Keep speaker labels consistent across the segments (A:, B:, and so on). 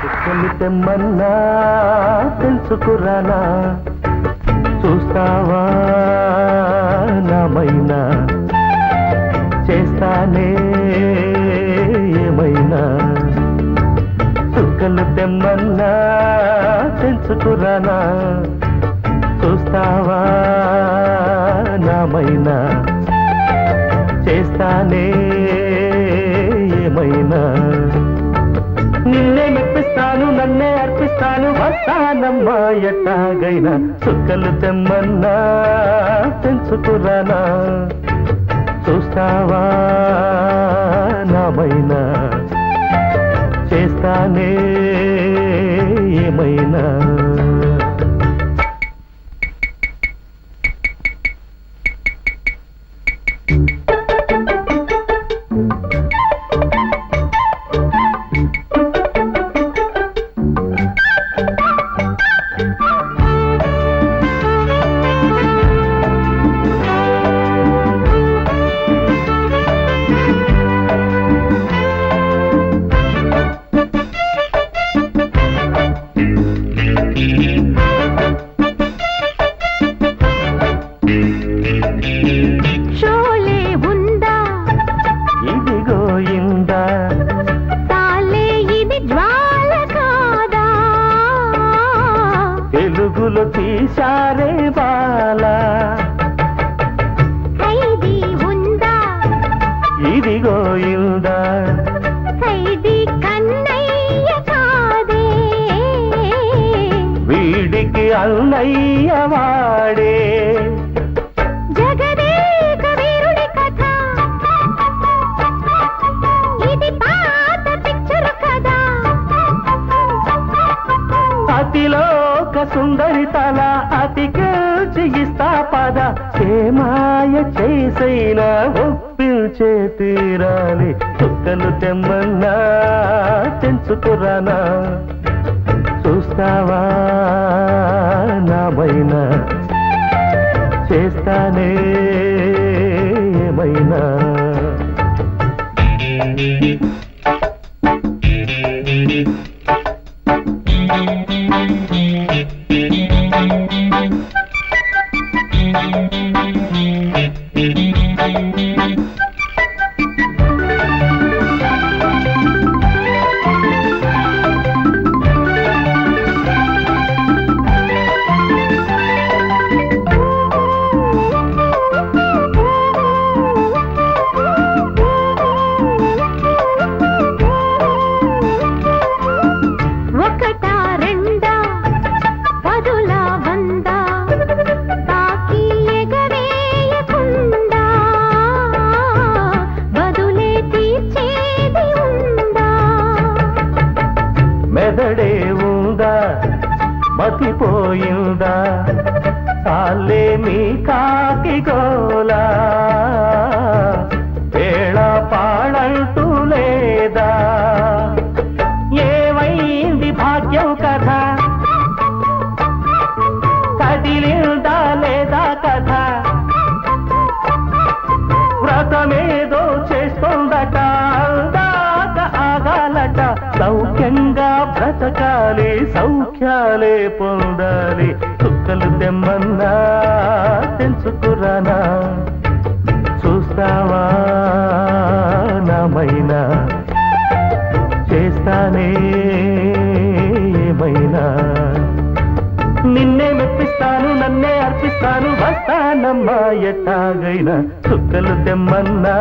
A: చుక్కలు తెమ్మన్నా తెలుసుకురానా? చూస్తావా నామైనా చేస్తానే ఏమైనా? చుక్కలు తెమ్మన్నా తెలుసుకురానా? చూస్తావా నామైనా చేస్తానే ఏమైనా? నన్నే అర్పిస్తాను వస్తానమ్మా ఎట్టాగైనా. చుక్కలు తెమ్మన్నా తెంచుకురానా. చూస్తావా నామైనా చేస్తానే ఏమైనా? తెలుగులో తీశారే బాలా. ఇదిగో ఇందా. వీడికి అన్నయ్య వాడే. సుందరి తల అతికిల్చి ఇస్తా పద. ఏమాయ చేసైనా ఒప్పించే తీరాలి. చుక్కలు తెమ్మన్నా తెంచుకురానా? చూస్తావా నామైనా చేస్తానే ఏమైనా?
B: Thank you.
A: మెదడే ఉందా? మతిపోయిందా చాలే మీ కాకి బ్రతకాలి సౌఖ్యాలే పొందాలి చుక్కలు తెమ్మన్నా తెంచుకురానా? చూస్తావా నామైనా చేస్తానే ఏమైనా? నిన్నే మెప్పిస్తాను నన్నే అర్పిస్తాను వస్తానమ్మా ఎట్టాగైనా. చుక్కలు తెమ్మన్నా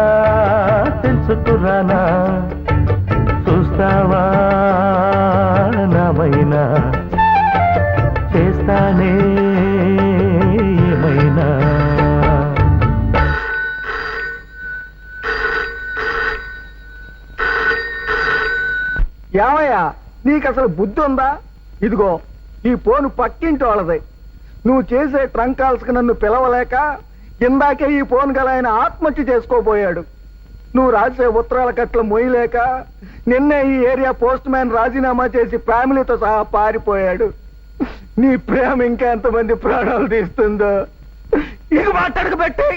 A: తెలుసుకురానా చూస్తావా? నామైనా చేస్తానే ఏమైనా?
C: ఏమయ్యా నీకు అసలు బుద్ధి ఉందా ఇదిగో ఈ ఫోను పక్కింటి వాళ్ళది నువ్వు చేసే ట్రంక్ కాల్స్కి నన్ను పిలవలేక ఇందాకే ఈ ఫోన్ గల ఆయన ఆత్మహత్య చేసుకోబోయాడు. నువ్వు రాసే ఉత్తరాల కట్ల మొయ్యలేక నిన్నే ఈ ఏరియా పోస్ట్ మ్యాన్ రాజీనామా చేసి ఫ్యామిలీతో సహా పారిపోయాడు. నీ ప్రేమ ఇంకా ఎంతమంది ప్రాణాలు తీస్తుందో. ఇక మాట్లాడక పెట్టి.